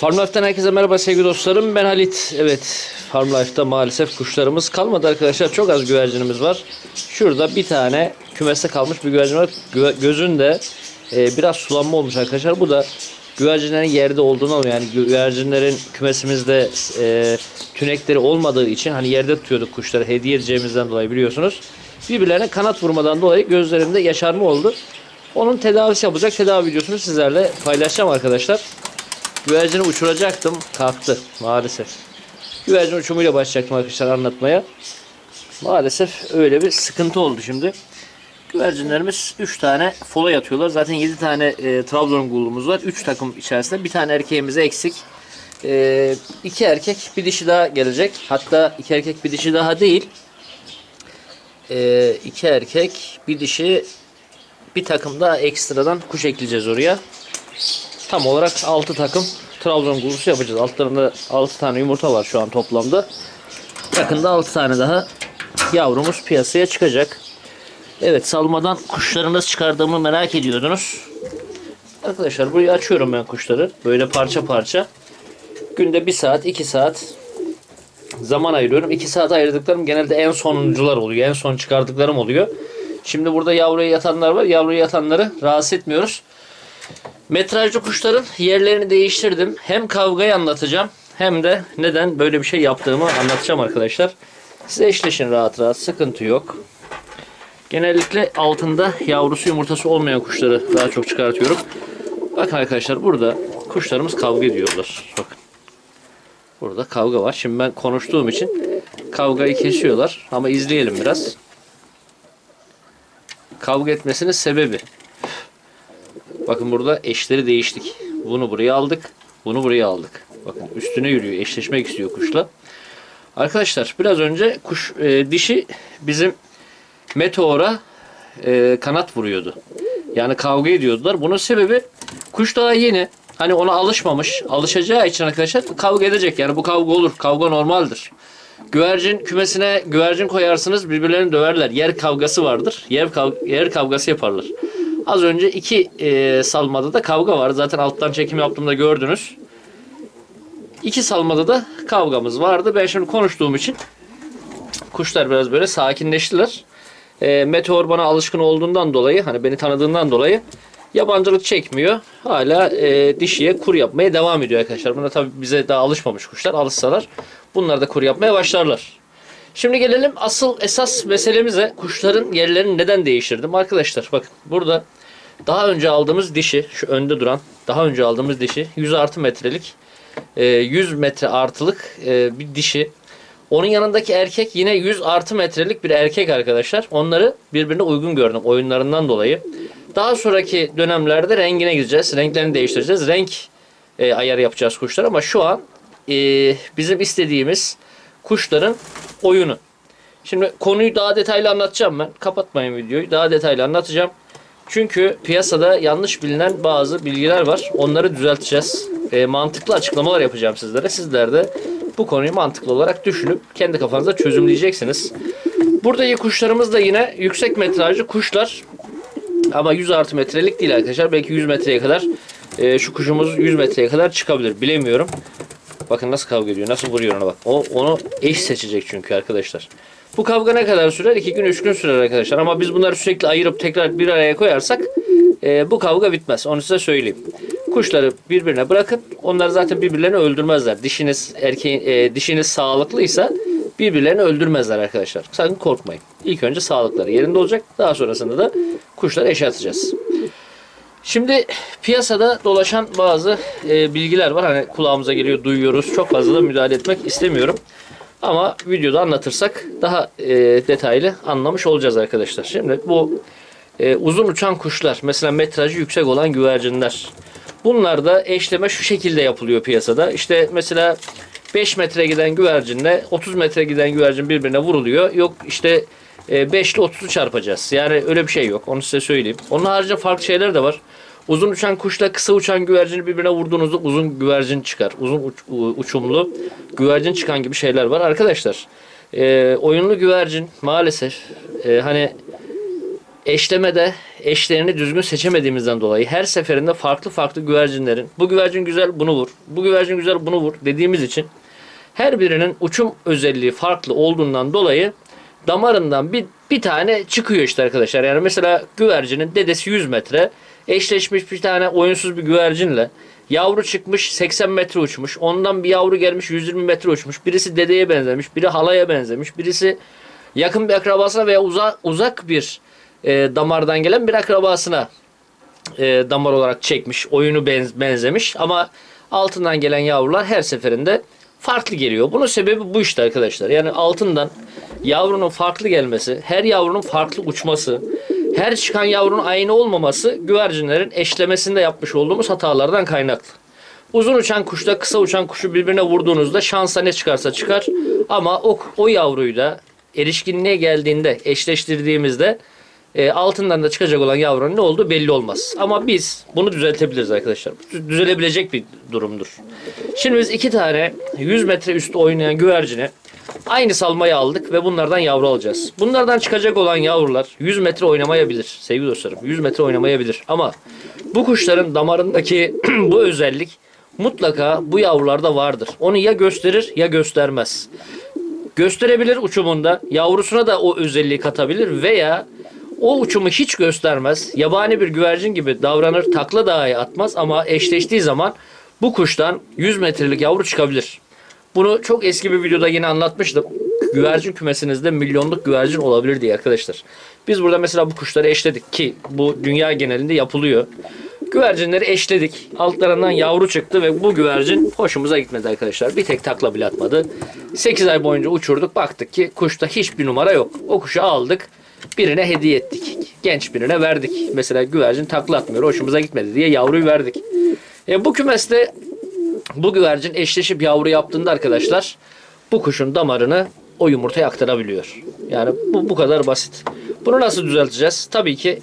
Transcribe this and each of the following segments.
Farm Life'den herkese merhaba sevgili dostlarım. Ben Halit. Evet, Farm Life'da maalesef kuşlarımız kalmadı arkadaşlar. Çok az güvercinimiz var. Şurada bir tane kümeste kalmış bir güvercin var. Gö- gözünde e, biraz sulanma olmuş arkadaşlar. Bu da güvercinlerin yerde olduğunu alıyor. Yani güvercinlerin kümesimizde e, tünekleri olmadığı için hani yerde tutuyorduk kuşları hediye edeceğimizden dolayı biliyorsunuz. Birbirlerine kanat vurmadan dolayı gözlerinde yaşarma oldu. Onun tedavisi yapılacak. Tedavi videosunu sizlerle paylaşacağım arkadaşlar. Güvercini uçuracaktım. Kalktı maalesef. Güvercin uçumuyla başlayacaktım arkadaşlar anlatmaya. Maalesef öyle bir sıkıntı oldu şimdi. Güvercinlerimiz 3 tane fola yatıyorlar. Zaten 7 tane e, Trabzon gulumuz var. 3 takım içerisinde bir tane erkeğimiz eksik. E, iki erkek bir dişi daha gelecek. Hatta iki erkek bir dişi daha değil. E, iki erkek bir dişi bir takım daha ekstradan kuş ekleyeceğiz oraya. Tam olarak 6 takım Trabzon gulusu yapacağız. Altlarında 6 tane yumurta var şu an toplamda. Yakında 6 tane daha yavrumuz piyasaya çıkacak. Evet salmadan kuşları nasıl çıkardığımı merak ediyordunuz. Arkadaşlar burayı açıyorum ben kuşları. Böyle parça parça. Günde 1 saat 2 saat zaman ayırıyorum. 2 saat ayırdıklarım genelde en sonuncular oluyor. En son çıkardıklarım oluyor. Şimdi burada yavruya yatanlar var. Yavruya yatanları rahatsız etmiyoruz. Metrajlı kuşların yerlerini değiştirdim. Hem kavgayı anlatacağım hem de neden böyle bir şey yaptığımı anlatacağım arkadaşlar. Size eşleşin rahat rahat sıkıntı yok. Genellikle altında yavrusu yumurtası olmayan kuşları daha çok çıkartıyorum. Bakın arkadaşlar burada kuşlarımız kavga ediyorlar. Bakın. Burada kavga var. Şimdi ben konuştuğum için kavgayı kesiyorlar. Ama izleyelim biraz. Kavga etmesinin sebebi. Bakın burada eşleri değiştik. Bunu buraya aldık. Bunu buraya aldık. Bakın üstüne yürüyor. Eşleşmek istiyor kuşla. Arkadaşlar biraz önce kuş e, dişi bizim meteora e, kanat vuruyordu. Yani kavga ediyordular. Bunun sebebi kuş daha yeni. Hani ona alışmamış. Alışacağı için arkadaşlar kavga edecek. Yani bu kavga olur. Kavga normaldir. Güvercin kümesine güvercin koyarsınız birbirlerini döverler. Yer kavgası vardır. Yer, kav- yer kavgası yaparlar. Az önce iki e, salmada da kavga var. Zaten alttan çekim yaptığımda gördünüz. İki salmada da kavgamız vardı. Ben şimdi konuştuğum için kuşlar biraz böyle sakinleştiler. E, Meteor bana alışkın olduğundan dolayı hani beni tanıdığından dolayı yabancılık çekmiyor. Hala e, dişiye kur yapmaya devam ediyor arkadaşlar. Buna tabii bize daha alışmamış kuşlar. Alışsalar bunlar da kur yapmaya başlarlar. Şimdi gelelim asıl esas meselemize. Kuşların yerlerini neden değiştirdim? Arkadaşlar bakın burada daha önce aldığımız dişi şu önde duran daha önce aldığımız dişi 100 artı metrelik e, 100 metre artılık e, bir dişi. Onun yanındaki erkek yine 100 artı metrelik bir erkek arkadaşlar. Onları birbirine uygun gördüm oyunlarından dolayı. Daha sonraki dönemlerde rengine gideceğiz. Renklerini değiştireceğiz. Renk e, ayarı yapacağız kuşlar ama şu an e, bizim istediğimiz kuşların oyunu. Şimdi konuyu daha detaylı anlatacağım ben. Kapatmayın videoyu. Daha detaylı anlatacağım. Çünkü piyasada yanlış bilinen bazı bilgiler var. Onları düzelteceğiz. E, mantıklı açıklamalar yapacağım sizlere. Sizler de bu konuyu mantıklı olarak düşünüp kendi kafanızda çözümleyeceksiniz. Buradaki kuşlarımız da yine yüksek metrajlı kuşlar. Ama 100 artı metrelik değil arkadaşlar. Belki 100 metreye kadar e, şu kuşumuz 100 metreye kadar çıkabilir. Bilemiyorum. Bakın nasıl kavga ediyor. Nasıl vuruyor ona bak. O onu eş seçecek çünkü arkadaşlar. Bu kavga ne kadar sürer? 2 gün 3 gün sürer arkadaşlar. Ama biz bunları sürekli ayırıp tekrar bir araya koyarsak e, bu kavga bitmez. Onu size söyleyeyim. Kuşları birbirine bırakın. Onlar zaten birbirlerini öldürmezler. Dişiniz erkeğin e, dişiniz sağlıklıysa birbirlerini öldürmezler arkadaşlar. Sakın korkmayın. İlk önce sağlıkları yerinde olacak. Daha sonrasında da kuşları eşe atacağız. Şimdi piyasada dolaşan bazı e, bilgiler var. Hani kulağımıza geliyor, duyuyoruz. Çok fazla da müdahale etmek istemiyorum. Ama videoda anlatırsak daha e, detaylı anlamış olacağız arkadaşlar. Şimdi bu e, uzun uçan kuşlar, mesela metrajı yüksek olan güvercinler. Bunlar da eşleme şu şekilde yapılıyor piyasada. İşte mesela 5 metre giden güvercinle 30 metre giden güvercin birbirine vuruluyor. Yok işte e, 5 ile 30'u çarpacağız. Yani öyle bir şey yok. Onu size söyleyeyim. Onun haricinde farklı şeyler de var. Uzun uçan kuşla kısa uçan güvercini birbirine vurduğunuzda uzun güvercin çıkar. Uzun uç- uçumlu güvercin çıkan gibi şeyler var. Arkadaşlar e, oyunlu güvercin maalesef e, hani eşlemede eşlerini düzgün seçemediğimizden dolayı her seferinde farklı farklı güvercinlerin bu güvercin güzel bunu vur, bu güvercin güzel bunu vur dediğimiz için her birinin uçum özelliği farklı olduğundan dolayı damarından bir, bir tane çıkıyor işte arkadaşlar. Yani mesela güvercinin dedesi 100 metre eşleşmiş bir tane oyunsuz bir güvercinle yavru çıkmış 80 metre uçmuş. Ondan bir yavru gelmiş 120 metre uçmuş. Birisi dedeye benzemiş, biri halaya benzemiş, birisi yakın bir akrabasına veya uzak uzak bir e, damardan gelen bir akrabasına e, damar olarak çekmiş. Oyunu benz- benzemiş ama altından gelen yavrular her seferinde farklı geliyor. Bunun sebebi bu işte arkadaşlar. Yani altından yavrunun farklı gelmesi, her yavrunun farklı uçması, her çıkan yavrunun aynı olmaması güvercinlerin eşlemesinde yapmış olduğumuz hatalardan kaynaklı. Uzun uçan kuşla kısa uçan kuşu birbirine vurduğunuzda şansa ne çıkarsa çıkar. Ama o, o yavruyu da erişkinliğe geldiğinde eşleştirdiğimizde e, altından da çıkacak olan yavrunun ne olduğu belli olmaz. Ama biz bunu düzeltebiliriz arkadaşlar. Dü- Düzelebilecek bir durumdur. Şimdi biz iki tane 100 metre üstü oynayan güvercini aynı salmayı aldık ve bunlardan yavru alacağız. Bunlardan çıkacak olan yavrular 100 metre oynamayabilir sevgili dostlarım. 100 metre oynamayabilir ama bu kuşların damarındaki bu özellik mutlaka bu yavrularda vardır. Onu ya gösterir ya göstermez gösterebilir uçumunda. Yavrusuna da o özelliği katabilir veya o uçumu hiç göstermez. Yabani bir güvercin gibi davranır, takla dahi atmaz ama eşleştiği zaman bu kuştan 100 metrelik yavru çıkabilir. Bunu çok eski bir videoda yine anlatmıştım. Güvercin kümesinizde milyonluk güvercin olabilir diye arkadaşlar. Biz burada mesela bu kuşları eşledik ki bu dünya genelinde yapılıyor. Güvercinleri eşledik. Altlarından yavru çıktı ve bu güvercin hoşumuza gitmedi arkadaşlar. Bir tek takla bile atmadı. 8 ay boyunca uçurduk. Baktık ki kuşta hiçbir numara yok. O kuşu aldık. Birine hediye ettik. Genç birine verdik. Mesela güvercin takla atmıyor. Hoşumuza gitmedi diye yavruyu verdik. E, bu kümeste bu güvercin eşleşip yavru yaptığında arkadaşlar bu kuşun damarını o yumurtaya aktarabiliyor. Yani bu, bu kadar basit. Bunu nasıl düzelteceğiz? Tabii ki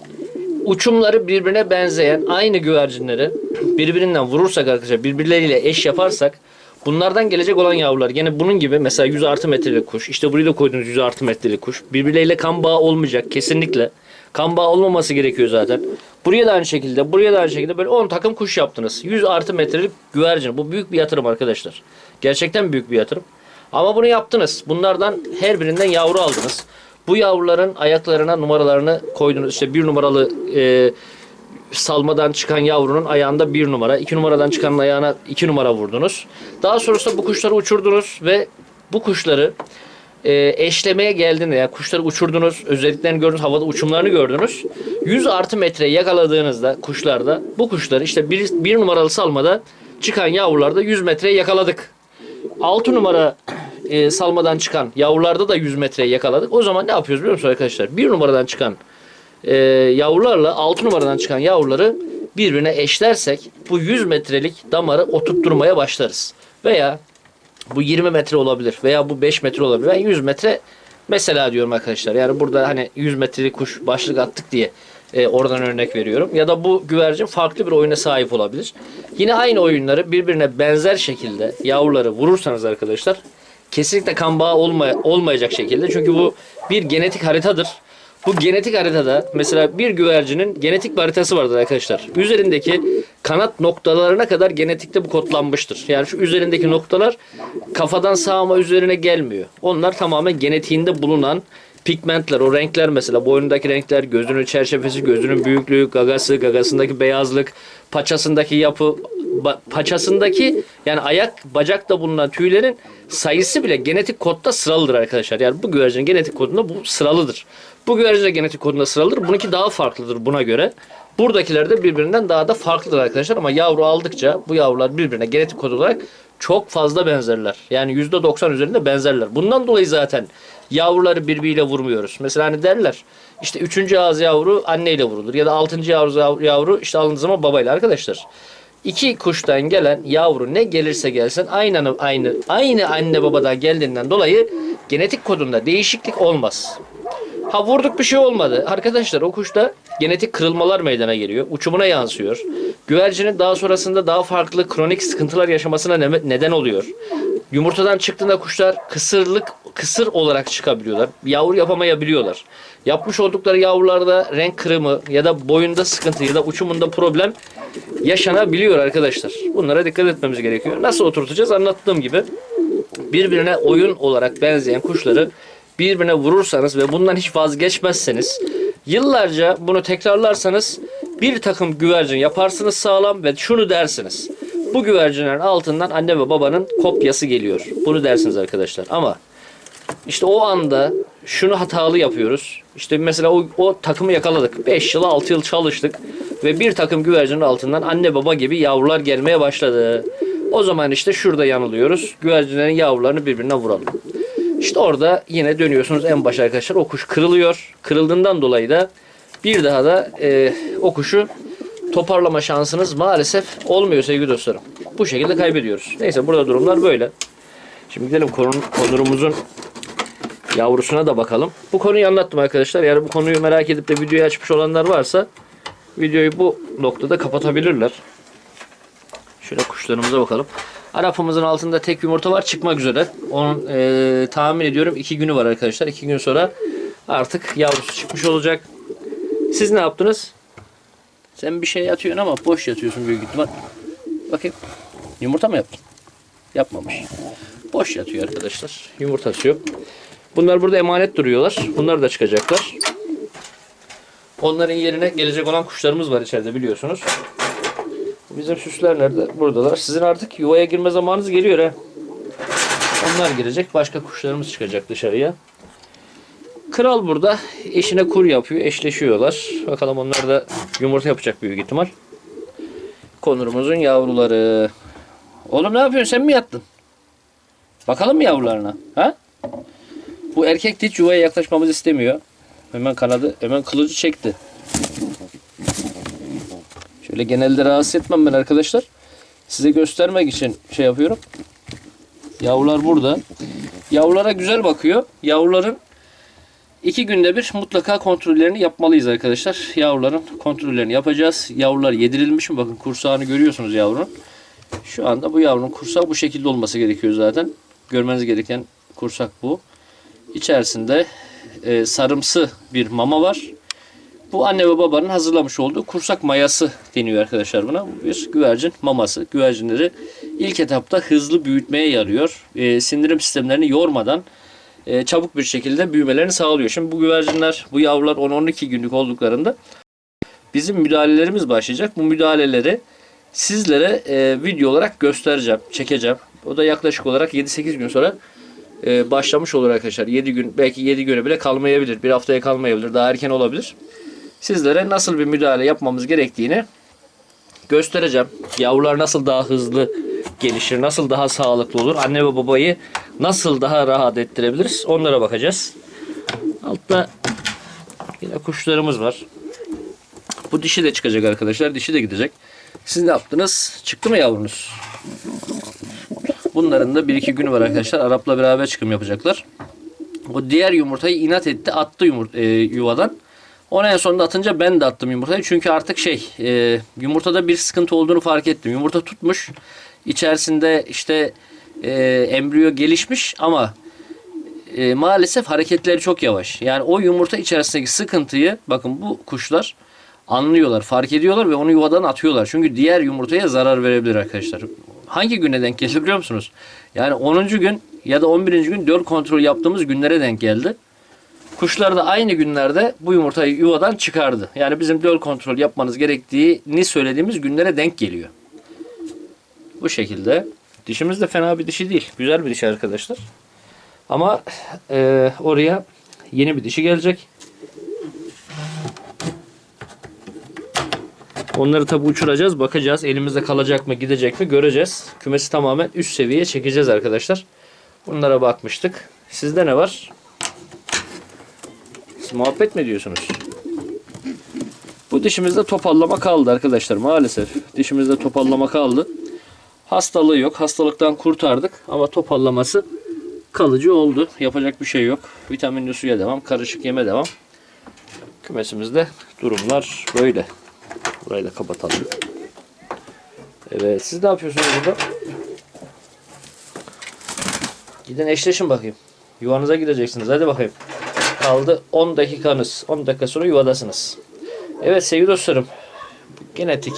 uçumları birbirine benzeyen aynı güvercinleri birbirinden vurursak arkadaşlar birbirleriyle eş yaparsak bunlardan gelecek olan yavrular gene bunun gibi mesela 100 artı metrelik kuş işte buraya da koyduğunuz 100 artı metrelik kuş birbirleriyle kan bağı olmayacak kesinlikle. Kan bağı olmaması gerekiyor zaten. Buraya da aynı şekilde, buraya da aynı şekilde böyle 10 takım kuş yaptınız. 100 artı metrelik güvercin. Bu büyük bir yatırım arkadaşlar. Gerçekten büyük bir yatırım. Ama bunu yaptınız. Bunlardan her birinden yavru aldınız. Bu yavruların ayaklarına numaralarını koydunuz. İşte bir numaralı e, salmadan çıkan yavrunun ayağında bir numara, iki numaradan çıkanın ayağına iki numara vurdunuz. Daha sonrasında bu kuşları uçurdunuz ve bu kuşları e, eşlemeye geldiğinde yani kuşları uçurdunuz, özelliklerini gördünüz, havada uçumlarını gördünüz. 100 artı metre yakaladığınızda kuşlarda bu kuşları işte bir, bir numaralı salmada çıkan yavrularda 100 metreye yakaladık. 6 numara e, salmadan çıkan yavrularda da 100 metreye yakaladık. O zaman ne yapıyoruz biliyor musunuz arkadaşlar? Bir numaradan çıkan e, yavrularla 6 numaradan çıkan yavruları birbirine eşlersek bu 100 metrelik damarı oturtturmaya başlarız. Veya bu 20 metre olabilir veya bu 5 metre olabilir. Ben 100 metre mesela diyorum arkadaşlar. Yani burada hani 100 metrelik kuş başlık attık diye e, oradan örnek veriyorum. Ya da bu güvercin farklı bir oyuna sahip olabilir. Yine aynı oyunları birbirine benzer şekilde yavruları vurursanız arkadaşlar kesinlikle kan bağı olma, olmayacak şekilde. Çünkü bu bir genetik haritadır. Bu genetik haritada mesela bir güvercinin genetik bir haritası vardır arkadaşlar. Üzerindeki kanat noktalarına kadar genetikte bu kodlanmıştır. Yani şu üzerindeki noktalar kafadan sağma üzerine gelmiyor. Onlar tamamen genetiğinde bulunan pigmentler, o renkler mesela boynundaki renkler, gözünün çerçevesi, gözünün büyüklüğü, gagası, gagasındaki beyazlık, paçasındaki yapı, paçasındaki yani ayak, bacakta bulunan tüylerin sayısı bile genetik kodda sıralıdır arkadaşlar. Yani bu güvercinin genetik kodunda bu sıralıdır. Bu güvercin genetik kodunda sıralıdır. Bununki daha farklıdır buna göre. Buradakiler de birbirinden daha da farklıdır arkadaşlar ama yavru aldıkça bu yavrular birbirine genetik kod olarak çok fazla benzerler. Yani %90 üzerinde benzerler. Bundan dolayı zaten yavruları birbiriyle vurmuyoruz. Mesela hani derler işte üçüncü ağız yavru anneyle vurulur ya da altıncı yavru, yavru işte alındığı zaman babayla arkadaşlar. İki kuştan gelen yavru ne gelirse gelsin aynı aynı aynı anne babadan geldiğinden dolayı genetik kodunda değişiklik olmaz. Ha vurduk bir şey olmadı. Arkadaşlar o kuşta genetik kırılmalar meydana geliyor. Uçumuna yansıyor. Güvercinin daha sonrasında daha farklı kronik sıkıntılar yaşamasına ne- neden oluyor. Yumurtadan çıktığında kuşlar kısırlık kısır olarak çıkabiliyorlar. Yavru yapamayabiliyorlar. Yapmış oldukları yavrularda renk kırımı ya da boyunda sıkıntı ya da uçumunda problem yaşanabiliyor arkadaşlar. Bunlara dikkat etmemiz gerekiyor. Nasıl oturtacağız? Anlattığım gibi birbirine oyun olarak benzeyen kuşları birbirine vurursanız ve bundan hiç vazgeçmezseniz yıllarca bunu tekrarlarsanız bir takım güvercin yaparsınız sağlam ve şunu dersiniz. Bu güvercinlerin altından anne ve babanın kopyası geliyor. Bunu dersiniz arkadaşlar. Ama işte o anda şunu hatalı yapıyoruz. İşte mesela o, o takımı yakaladık. 5 yıl 6 yıl çalıştık. Ve bir takım güvercinin altından anne baba gibi yavrular gelmeye başladı. O zaman işte şurada yanılıyoruz. Güvercinlerin yavrularını birbirine vuralım. İşte orada yine dönüyorsunuz en başa arkadaşlar. O kuş kırılıyor. Kırıldığından dolayı da bir daha da e, o kuşu toparlama şansınız maalesef olmuyor sevgili dostlarım. Bu şekilde kaybediyoruz. Neyse burada durumlar böyle. Şimdi gidelim konu, konurumuzun yavrusuna da bakalım. Bu konuyu anlattım arkadaşlar. Yani bu konuyu merak edip de videoyu açmış olanlar varsa videoyu bu noktada kapatabilirler. Şöyle kuşlarımıza bakalım. Arafımızın altında tek yumurta var çıkmak üzere. Onun eee, tahmin ediyorum iki günü var arkadaşlar. İki gün sonra artık yavrusu çıkmış olacak. Siz ne yaptınız? Sen bir şey yatıyorsun ama boş yatıyorsun büyük ihtimal. Bakayım. Yumurta mı yaptın? Yapmamış. Boş yatıyor arkadaşlar. Yumurtası yok. Bunlar burada emanet duruyorlar. Bunlar da çıkacaklar. Onların yerine gelecek olan kuşlarımız var içeride biliyorsunuz. Bizim süsler nerede? Buradalar. Sizin artık yuvaya girme zamanınız geliyor ha. Onlar girecek. Başka kuşlarımız çıkacak dışarıya. Kral burada eşine kur yapıyor. Eşleşiyorlar. Bakalım onlar da yumurta yapacak büyük ihtimal. Konurumuzun yavruları. Oğlum ne yapıyorsun? Sen mi yattın? Bakalım mı yavrularına? Ha? Bu erkek hiç yuvaya yaklaşmamızı istemiyor. Hemen kanadı, hemen kılıcı çekti. Şöyle genelde rahatsız etmem ben arkadaşlar. Size göstermek için şey yapıyorum. Yavrular burada. Yavrulara güzel bakıyor. Yavruların iki günde bir mutlaka kontrollerini yapmalıyız arkadaşlar. Yavruların kontrollerini yapacağız. Yavrular yedirilmiş mi? Bakın kursağını görüyorsunuz yavrunun. Şu anda bu yavrunun kursağı bu şekilde olması gerekiyor zaten. Görmeniz gereken kursak bu. İçerisinde e, sarımsı bir mama var. Bu anne ve babanın hazırlamış olduğu kursak mayası deniyor arkadaşlar buna. Bu bir güvercin maması. Güvercinleri ilk etapta hızlı büyütmeye yarıyor. E, sindirim sistemlerini yormadan e, çabuk bir şekilde büyümelerini sağlıyor. Şimdi bu güvercinler, bu yavrular 10-12 günlük olduklarında bizim müdahalelerimiz başlayacak. Bu müdahaleleri sizlere e, video olarak göstereceğim, çekeceğim. O da yaklaşık olarak 7-8 gün sonra e, başlamış olur arkadaşlar. 7 gün, belki 7 güne bile kalmayabilir. Bir haftaya kalmayabilir. Daha erken olabilir. Sizlere nasıl bir müdahale yapmamız gerektiğini göstereceğim. Yavrular nasıl daha hızlı gelişir, nasıl daha sağlıklı olur, anne ve babayı nasıl daha rahat ettirebiliriz onlara bakacağız. Altta yine kuşlarımız var. Bu dişi de çıkacak arkadaşlar. Dişi de gidecek. Siz ne yaptınız? Çıktı mı yavrunuz? Bunların da bir iki günü var arkadaşlar. Arap'la beraber çıkım yapacaklar. O diğer yumurtayı inat etti. Attı yumurta, e, yuvadan. Onu en sonunda atınca ben de attım yumurtayı. Çünkü artık şey e, yumurtada bir sıkıntı olduğunu fark ettim. Yumurta tutmuş. İçerisinde işte e, embriyo gelişmiş ama e, maalesef hareketleri çok yavaş. Yani o yumurta içerisindeki sıkıntıyı bakın bu kuşlar anlıyorlar, fark ediyorlar ve onu yuvadan atıyorlar. Çünkü diğer yumurtaya zarar verebilir arkadaşlar. Hangi güne denk geldi biliyor musunuz? Yani 10. gün ya da 11. gün 4 kontrol yaptığımız günlere denk geldi. Kuşlar da aynı günlerde bu yumurtayı yuvadan çıkardı. Yani bizim döl kontrol yapmanız gerektiğini söylediğimiz günlere denk geliyor. Bu şekilde. Dişimiz de fena bir dişi değil. Güzel bir dişi arkadaşlar. Ama e, oraya yeni bir dişi gelecek. Onları tabi uçuracağız. Bakacağız. Elimizde kalacak mı gidecek mi göreceğiz. Kümesi tamamen üst seviyeye çekeceğiz arkadaşlar. Bunlara bakmıştık. Sizde ne var? Muhabbet mi ediyorsunuz? Bu dişimizde topallama kaldı arkadaşlar maalesef. Dişimizde topallama kaldı. Hastalığı yok. Hastalıktan kurtardık ama topallaması kalıcı oldu. Yapacak bir şey yok. Vitaminli suya devam, karışık yeme devam. Kümesimizde durumlar böyle. Burayı da kapatalım. Evet, siz ne yapıyorsunuz burada? Gidin eşleşin bakayım. Yuvanıza gideceksiniz. Hadi bakayım. Kaldı 10 dakikanız. 10 dakika sonra yuvadasınız. Evet sevgili dostlarım. Genetik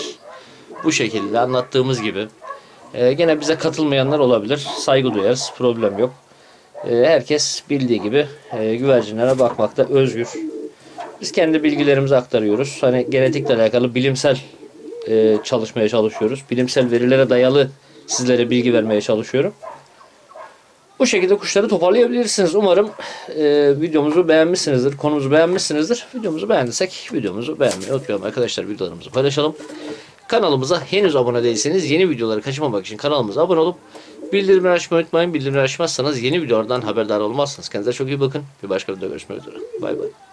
bu şekilde anlattığımız gibi. Ee, gene bize katılmayanlar olabilir. Saygı duyarız. Problem yok. Ee, herkes bildiği gibi e, güvercinlere bakmakta özgür. Biz kendi bilgilerimizi aktarıyoruz. Hani genetikle alakalı bilimsel e, çalışmaya çalışıyoruz. Bilimsel verilere dayalı sizlere bilgi vermeye çalışıyorum. Bu şekilde kuşları toparlayabilirsiniz. Umarım e, videomuzu beğenmişsinizdir. Konumuzu beğenmişsinizdir. Videomuzu beğendiysek videomuzu beğenmeyi unutmayalım arkadaşlar. Videolarımızı paylaşalım. Kanalımıza henüz abone değilseniz yeni videoları kaçırmamak için kanalımıza abone olup bildirimleri açmayı unutmayın. Bildirimleri açmazsanız yeni videolardan haberdar olmazsınız. Kendinize çok iyi bakın. Bir başka videoda görüşmek üzere. Bay bay.